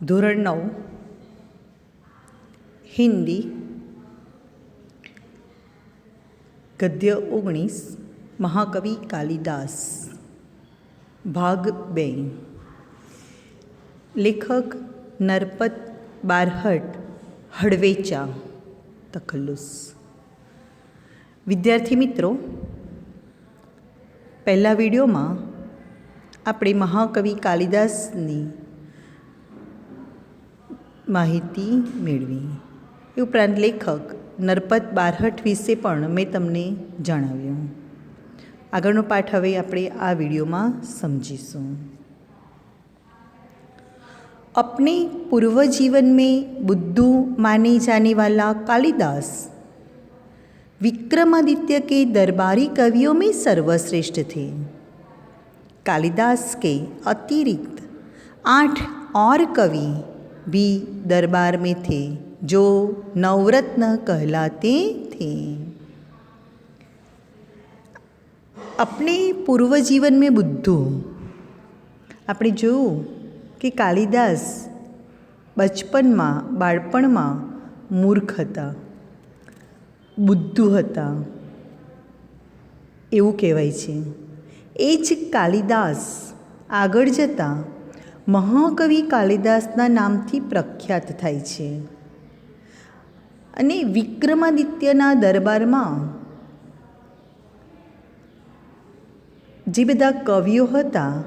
ધોરણ નવ, હિન્દી, ગદ્ય ઓગણીસ, મહાકવિ કાલિદાસ, ભાગ બે. લેખક નરપત બારહટ, હળવેચા, તખલ્લુસ. વિદ્યાર્થી મિત્રો, પહેલા વિડીયોમાં આપણે મહાકવિ કાલિદાસની માહિતી મેળવી એ ઉપરાંત લેખક નરપત બારહટ વિશે પણ મેં તમને જણાવ્યું આગળનો પાઠ હવે આપણે આ વિડીયોમાં સમજીશું अपने पूर्व जीवन में बुद्धू माने जाने वाला कालिदास विक्रमादित्य के दरबारी कवियों में सर्वश्रेष्ठ थे कालिदास के अतिरिक्त आठ और कवि भी दरबार में थे जो नवरत्न कहलाते थे अपने પૂર્વ જીવન મેં બુદ્ધુ આપણે જોયું કે કાલિદાસ બચપનમાં બાળપણમાં મૂર્ખ હતા બુદ્ધુ હતા એવું કહેવાય છે એ જ કાલિદાસ આગળ જતાં મહાકવિ કાલિદાસના નામથી પ્રખ્યાત થાય છે. અને વિક્રમાદિત્યના દરબારમાં જે બધા કવિઓ હતા,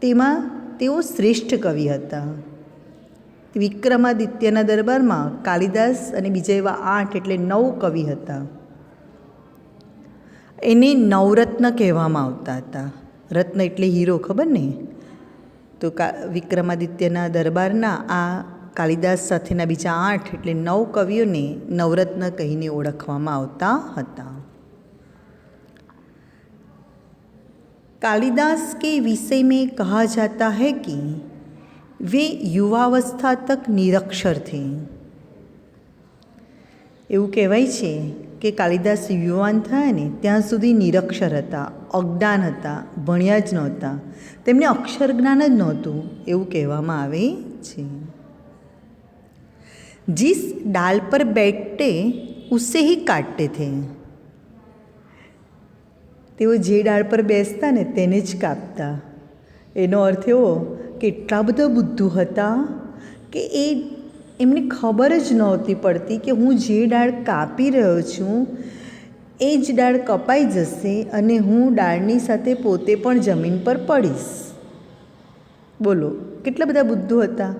તેમાં તેઓ શ્રેષ્ઠ કવિ હતા. વિક્રમાદિત્યના દરબારમાં કાલિદાસ અને બીજા એવા આઠ એટલે નવ કવિ હતા. એને નવરત્ન કહેવામાં આવતા હતા. રત્ન એટલે હીરો, ખબર ને તો કા વિક્રમાદિત્યના દરબારના આ કાલિદાસ સાથેના બીજા આઠ એટલે નવ કવિઓને નવરત્ન કહીને ઓળખવામાં આવતા હતા कालिदास के विषय में कहा जाता है कि वे युवावस्था तक निरक्षर थे એવું કહેવાય છે કે કાલિદાસ યુવાન થયા ને ત્યાં સુધી નિરક્ષર હતા અજ્ઞાન હતા, ભણ્યા જ નહોતા. તેમને અક્ષર જ્ઞાન જ નહોતું એવું કહેવામાં આવે છે. જીસ ડાલ પર બેઠે ઉસે હી કાટતે થે. તેઓ જે ડાળ પર બેસતા ને તેને જ કાપતા. એનો અર્થ એવો કે એટલા બધા બુદ્ધુ હતા કે એ એમને ખબર જ નહોતી પડતી કે હું જે ડાળ કાપી રહ્યો છું એ જ ડાળ કપાઈ જશે અને હું ડાળની સાથે પોતે પણ જમીન પર પડીશ બોલો કેટલા બધા બુદ્ધુ હતા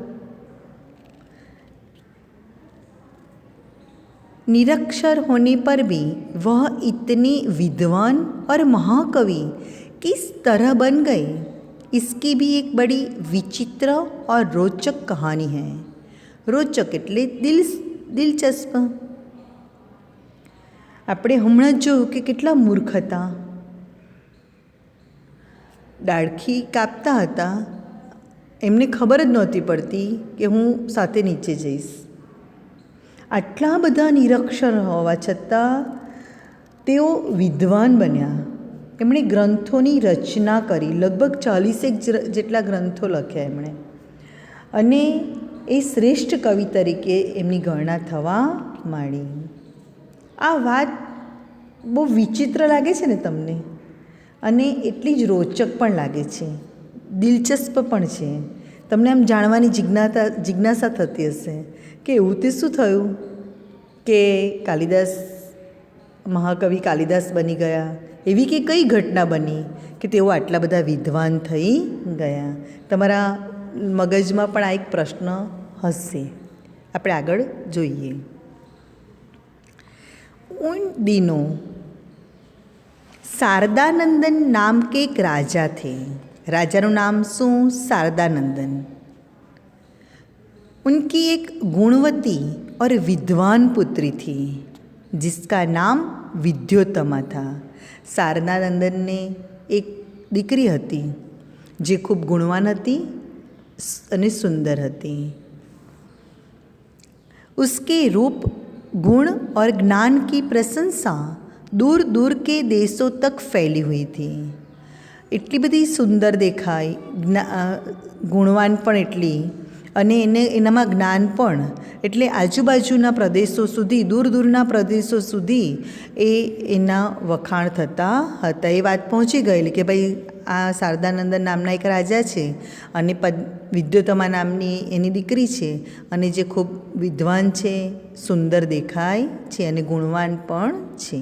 निरक्षर होने पर भी वह इतने विद्वान और महाकवि किस तरह बन गए इसकी भी एक बड़ी विचित्र और रोचक कहानी है રોચક એટલે દિલ દિલચસ્પ આપણે હમણાં જ જોયું કે કેટલા મૂર્ખ હતા. ડાળખી કાપતા હતા. એમને ખબર જ નહોતી પડતી કે હું સાથે નીચે જઈશ. આટલા બધા નિરક્ષર હોવા છતાં તેઓ વિદ્વાન બન્યા. એમણે ગ્રંથોની રચના કરી. લગભગ ચાલીસેક જેટલા ગ્રંથો લખ્યા એમણે. અને એ શ્રેષ્ઠ કવિ તરીકે એમની ગણના થવા માંડી. આ વાત બહુ વિચિત્ર લાગે છે ને તમને? અને એટલી જ રોચક પણ લાગે છે. દિલચસ્પ પણ છે. તમને આમ જાણવાની જિજ્ઞાતા, જિજ્ઞાસા થતી હશે કે એવું તે શું થયું? કે કાલિદાસ, મહાકવિ કાલિદાસ બની ગયા? એવી કે કઈ ઘટના બની કે તેઓ આટલા બધા વિદ્વાન થઈ ગયા? તમારા મગજમાં પણ આ એક પ્રશ્ન હશે. આપણે આગળ જોઈએ. ઉન દિનો શારદાનંદન નામ કે એક રાજા થે રાજાનું નામ શું શારદાનંદન उनकी एक गुणवती और विद्वान पुत्री थी जिसका नाम વિદ્યોતમા था શારદાનંદનને એક દીકરી હતી જે ખૂબ ગુણવાન હતી અને સુંદર હતી उसके रूप गुण और ज्ञान की प्रशंसा दूर दूर के देशों तक फैली हुई थी એટલી બધી સુંદર દેખાય જ્ઞા- ગુણવાન પણ એટલી અને એને એનામાં જ્ઞાન પણ એટલે આજુબાજુના પ્રદેશો સુધી દૂર દૂરના પ્રદેશો સુધી એ એના વખાણ થતા હતા એ વાત પહોંચી ગયેલી કે ભાઈ આ શારદાનંદન નામના એક રાજા છે અને પદ, વિદ્યોતમા નામની એની દીકરી છે અને જે ખૂબ વિદ્વાન છે, સુંદર દેખાય છે અને ગુણવાન પણ છે.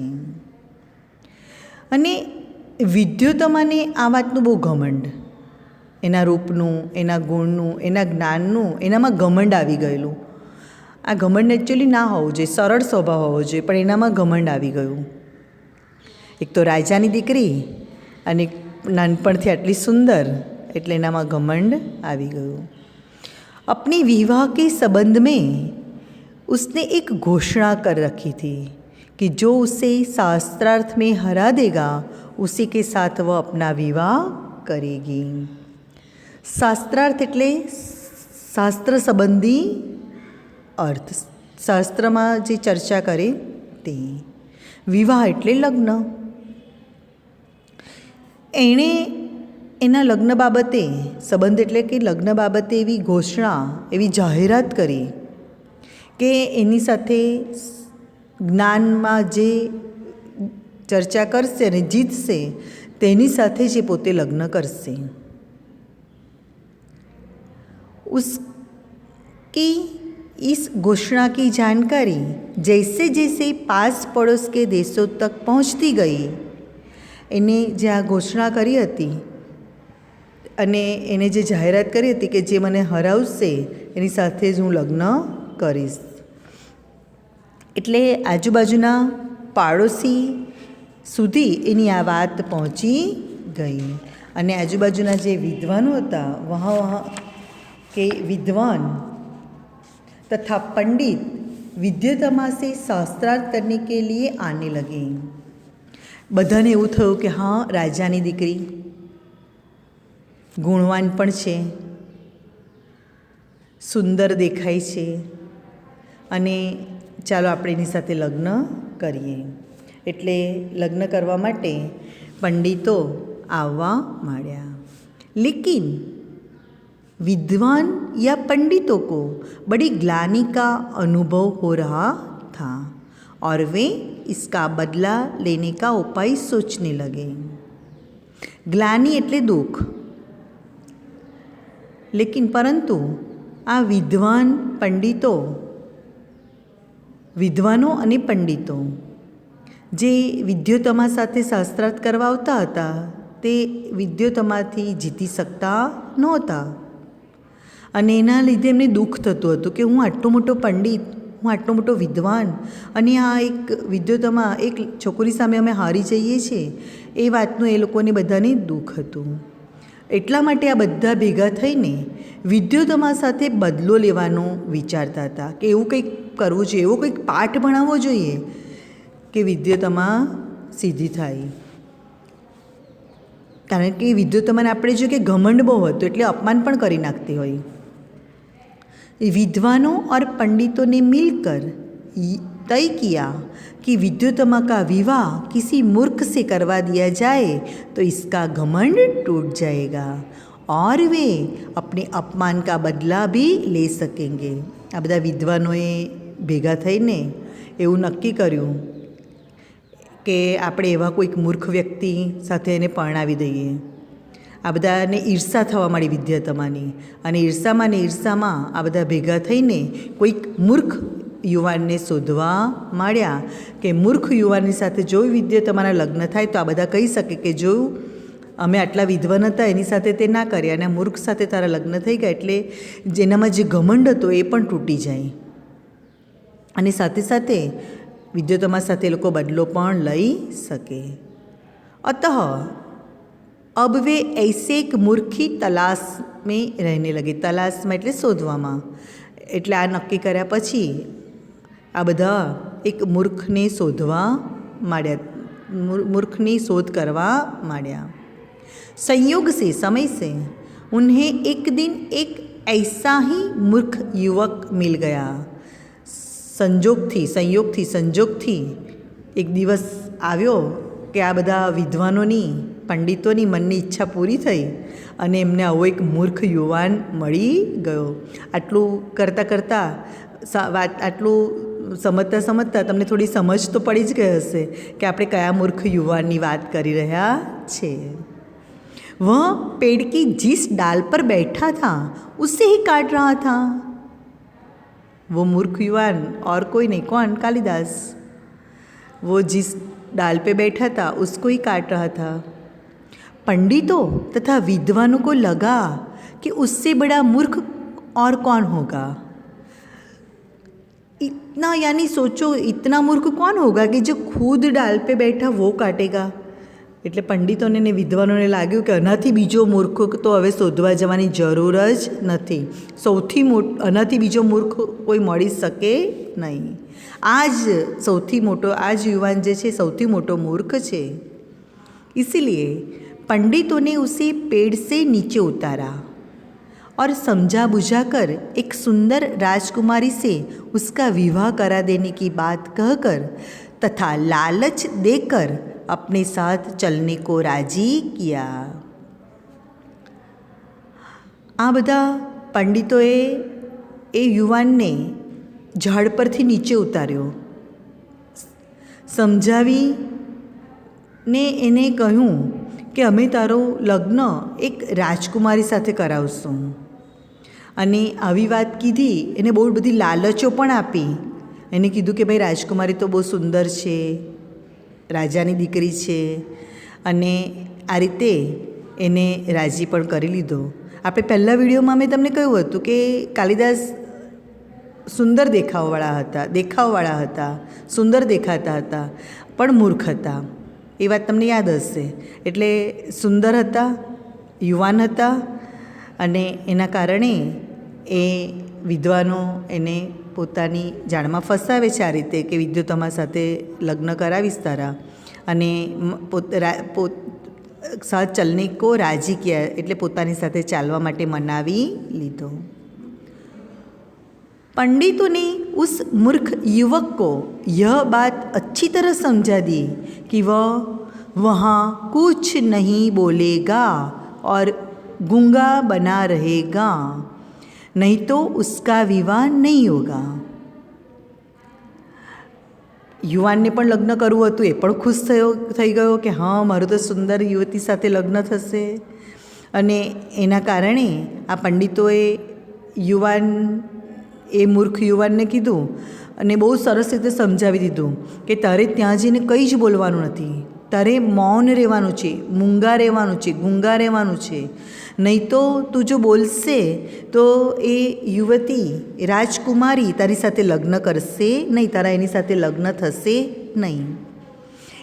અને વિદ્યોતમાને આ વાતનું બહુ ઘમંડ. એના રૂપનું, એના ગુણનું, એના જ્ઞાનનું, એનામાં ઘમંડ આવી ગયેલું. આ ઘમંડ એકચ્યુઅલી ના હોવું જોઈએ, સરળ સ્વભાવ હોવો જોઈએ, પણ એનામાં ઘમંડ આવી ગયું. એક તો રાજાની દીકરી અને નાનપણથી આટલી સુંદર એટલે એનામાં ઘમંડ આવી ગયું अपने विवाह के संबंध में उसने एक घोषणा कर रखी थी कि जो उसे शास्त्रार्थ में हरा देगा उसी के साथ वह अपना विवाह करेगी શાસ્ત્રાર્થ એટલે શાસ્ત્ર સંબંધી અર્થ શાસ્ત્રમાં જે ચર્ચા કરે તે વિવાહ એટલે લગ્ન એણે એના લગ્ન બાબતે સંબંધ એટલે કે લગ્ન બાબતે એવી ઘોષણા એવી જાહેરાત કરી કે એની સાથે જ્ઞાનમાં જે ચર્ચા કરશે અને જીતશે તેની સાથે જ એ પોતે લગ્ન કરશે उसकी इस घोषणा की जानकारी जैसे जैसे पास पड़ोस के देशों तक पहुंचती गई એને જે આ ઘોષણા કરી હતી અને એને જે જાહેરાત કરી હતી કે જે મને હરાવશે એની સાથે જ હું લગ્ન કરીશ એટલે આજુબાજુના પાડોશી સુધી એની આ વાત પહોંચી ગઈ અને આજુબાજુના જે વિદ્વાનો હતા વહાં વહાં કે विद्वान तथा पंडित विद्यतमा से शास्त्रार्थ करने के लिए आने लगे બધાને એવું થયું કે હા, રાજાની દીકરી ગુણવાન પણ છે, સુંદર દેખાય છે અને ચાલો આપણે એની સાથે લગ્ન કરીએ. એટલે લગ્ન કરવા માટે પંડિતો આવવા માંડ્યા. લેકિન વિદ્વાન યા પંડિતો કો બડી ગ્લાની કા અનુભવ હો રહા થા. और वे इसका बदला लेने का उपाय सोचने लगे ગ્લાની એટલે દુઃખ લેકિન પરંતુ આ વિદ્વાન પંડિતો વિદ્વાનો અને પંડિતો જે વિદ્યોતમા સાથે શાસ્ત્રાર્થ કરવા આવતા હતા તે વિદ્યોતમાથી જીતી શકતા નહોતા અને એના લીધે એમને દુઃખ થતું હતું કે હું આટલો મોટો પંડિત હું આટલો મોટો વિદ્વાન અને આ એક વિદ્યોતમાં એક છોકરી સામે અમે હારી જઈએ છીએ, એ વાતનું એ લોકોને બધાને દુઃખ હતું. એટલા માટે આ બધા ભેગા થઈને વિદ્યોતમા સાથે બદલો લેવાનો વિચારતા હતા કે એવું કંઈક કરવું જોઈએ, એવો કંઈક પાઠ ભણાવવો જોઈએ કે વિદ્યોતમા સીધી થાય. કારણ કે વિદ્યોતમાને આપણે જો કે ઘમંડ બહુ હતું, એટલે અપમાન પણ કરી નાખતી હોય. विद्वानों और पंडितों ने मिलकर तय किया कि विद्युतमा का विवाह किसी मूर्ख से करवा दिया जाए तो इसका घमंड टूट जाएगा और वे अपने अपमान का बदला भी ले सकेंगे આ બધા વિદ્વાનોએ ભેગા થઈને એવું નક્કી કર્યું કે આપણે એવા કોઈક મૂર્ખ વ્યક્તિ સાથે એને પરણાવી દઈએ આ બધાને ઈર્ષા થવા માંડી વિદ્યાતમાની અને ઈર્ષામાં ને ઈર્ષામાં આ બધા ભેગા થઈને કોઈક મૂર્ખ યુવાનને શોધવા માંડ્યા કે મૂર્ખ યુવાનની સાથે જો વિદ્યાતમાના લગ્ન થાય તો આ બધા કહી શકે કે જો અમે આટલા વિદ્વાન હતા એની સાથે તે ના કર્યા અને મૂર્ખ સાથે તારા લગ્ન થઈ ગયા એટલે જેનામાં જે ઘમંડ હતો એ પણ તૂટી જાય. અને સાથે સાથે વિદ્યોતમા સાથે લોકો બદલો પણ લઈ શકે. અતઃ अब वे ऐसे एक मूर्खी तलाश में रहने लगे તલાશમાં એટલે શોધવામાં એટલે આ નક્કી કર્યા પછી આ બધા એક મૂર્ખને શોધવા માંડ્યા મૂર્ખની શોધ કરવા માંડ્યા संयोग से समय से उन्हें एक दिन एक ऐसा ही मूर्ख युवक मिल गया સંજોગથી સંયોગથી સંજોગથી એક દિવસ આવ્યો કે આ બધા વિદ્વાનોની પંડિતોની મનની ઈચ્છા પૂરી થઈ અને એમને આવો એક મૂર્ખ યુવાન મળી ગયો આટલું કરતાં કરતાં સા- વાત આટલું સમજતા સમજતા તમને થોડી સમજ તો પડી જ ગઈ હશે કે આપણે કયા મૂર્ખ યુવાનની વાત કરી રહ્યા છે वह पेड़ की जिस डाल पर बैठा था उससे ही काट रहा था वो मूर्ख युवान और कोई नहीं कौन कालिदास वो जिस डाल पे बैठा था उसको ही काट रहा था पंडितों तथा विद्वानों को लगा कि उससे बड़ा मूर्ख और कौन होगा इतना यानी सोचो इतना मूर्ख कौन होगा कि जो खुद डाल पे बैठा वो काटेगा એટલે પંડિતોને ને વિદ્વાનોને લાગ્યું કે આનાથી બીજો મૂર્ખ તો હવે શોધવા જવાની જરૂર જ નથી સૌથી મોટ આનાથી બીજો મૂર્ખ કોઈ મળી શકે નહીં આ જ સૌથી મોટો આ જ યુવાન જે છે સૌથી મોટો મૂર્ખ છે इसीलिए पंडितों ने उसे पेड़ से नीचे उतारा और समझा बुझा कर एक सुंदर राजकुमारी से उसका विवाह करा देने की बात कहकर तथा लालच देकर अपने साथ चलने को राजी किया આ બધા પંડિતોએ એ યુવાનને ઝાડ પરથી નીચે ઉતાર્યો સમજાવી ને એને કહ્યું કે અમે તારું લગ્ન એક રાજકુમારી સાથે કરાવશું. અને આવી વાત કીધી, એને બહુ બધી લાલચો પણ આપી. એને કીધું કે ભાઈ, રાજકુમારી તો બહુ સુંદર છે, રાજાની દીકરી છે. અને આ રીતે એને રાજી પણ કરી લીધો. આપણે પહેલાં વિડીયોમાં મેં તમને કહ્યું હતું કે કાલિદાસ સુંદર દેખાવવાળા હતા દેખાવવાળા હતા, સુંદર દેખાતા હતા, પણ મૂર્ખ હતા. એ વાત તમને યાદ હશે. એટલે સુંદર હતા, યુવાન હતા અને એના કારણે એ વિદ્વાનો એને પોતાની જાળમાં ફસાવે છે આ રીતે કે વિદ્યુ તમારા સાથે લગ્ન કરાવીશ તારા અને પોત સાથ કો રાજી એટલે પોતાની સાથે ચાલવા માટે મનાવી લીધો. पंडितों ने उस मूर्ख युवक को यह बात अच्छी तरह समझा दी कि वह वहाँ कुछ नहीं बोलेगा और गूंगा बना रहेगा नहीं तो उसका विवाह नहीं होगा યુવાનને પણ લગ્ન કરવું હતું એ પણ ખુશ થયો થઈ ગયો કે હા મારું તો સુંદર યુવતી સાથે લગ્ન થશે અને એના કારણે આ પંડિતોએ યુવાન એ મૂર્ખ યુવાનને કીધું અને બહુ સરસ રીતે સમજાવી દીધું કે તારે ત્યાં જઈને કંઈ જ બોલવાનું નથી. તારે મૌન રહેવાનું છે, મૂંગા રહેવાનું છે, ગુંગા રહેવાનું છે. નહીં તો તું જો બોલશે તો એ યુવતી રાજકુમારી તારી સાથે લગ્ન કરશે નહીં, તારા એની સાથે લગ્ન થશે નહીં.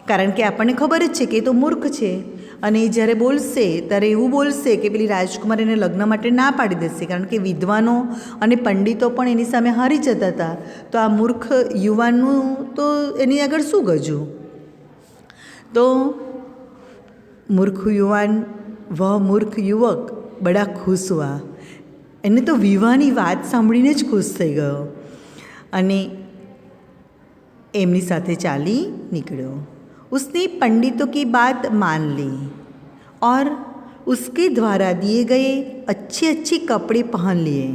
કારણ કે આપણને ખબર જ છે કે એ તો મૂર્ખ છે. અને એ જ્યારે બોલશે, ત્યારે એવું બોલશે કે પેલી રાજકુમાર એને લગ્ન માટે ના પાડી દેશે. કારણ કે વિદ્વાનો અને પંડિતો પણ એની સામે હારી જતા હતા. તો આ મૂર્ખ યુવાનનું તો એની આગળ શું ગજું? તો મૂર્ખ યુવાન વ મૂર્ખ યુવક બડા ખુશ હોવા એને તો વિવાહની વાત સાંભળીને જ ખુશ થઈ ગયો. અને એમની સાથે ચાલી નીકળ્યો. उसने पंडितों की बात मान ली और उसके द्वारा दिए गए अच्छे अच्छे कपड़े पहन लिए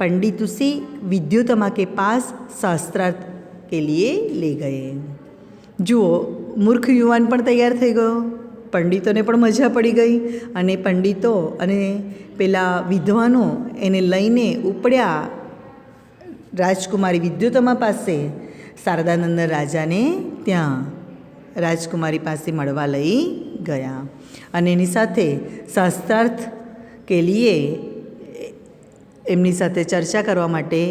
पंडित उसे विद्युतमा के पास शास्त्रार्थ के लिए ले गए જુઓ મૂર્ખ યુવાન પણ તૈયાર થઈ ગયો પંડિતોને પણ મજા પડી ગઈ અને પંડિતો અને પેલા વિદ્વાનો એને લઈને ઉપડ્યા રાજકુમારી વિદ્યુતમા પાસે શારદાનંદ રાજાને ત્યાં રાજકુમારી પાસે મળવા લઈ ગયા. અને એની સાથે શાસ્ત્રાર્થ કે લીએ એમની સાથે ચર્ચા કરવા માટે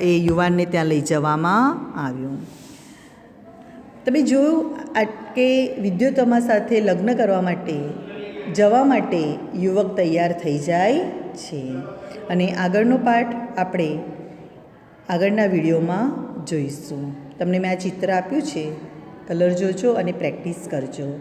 એ યુવાનને ત્યાં લઈ જવામાં આવ્યો. તમે જોયું કે વિદ્યુતમા સાથે લગ્ન કરવા માટે, જવા માટે યુવક તૈયાર થઈ જાય છે. અને આગળનો પાઠ આપણે આગળના વિડીયોમાં જોઈશું. તમને મેં આ ચિત્ર આપ્યું છે. કલર જોજો અને પ્રેક્ટિસ કરજો.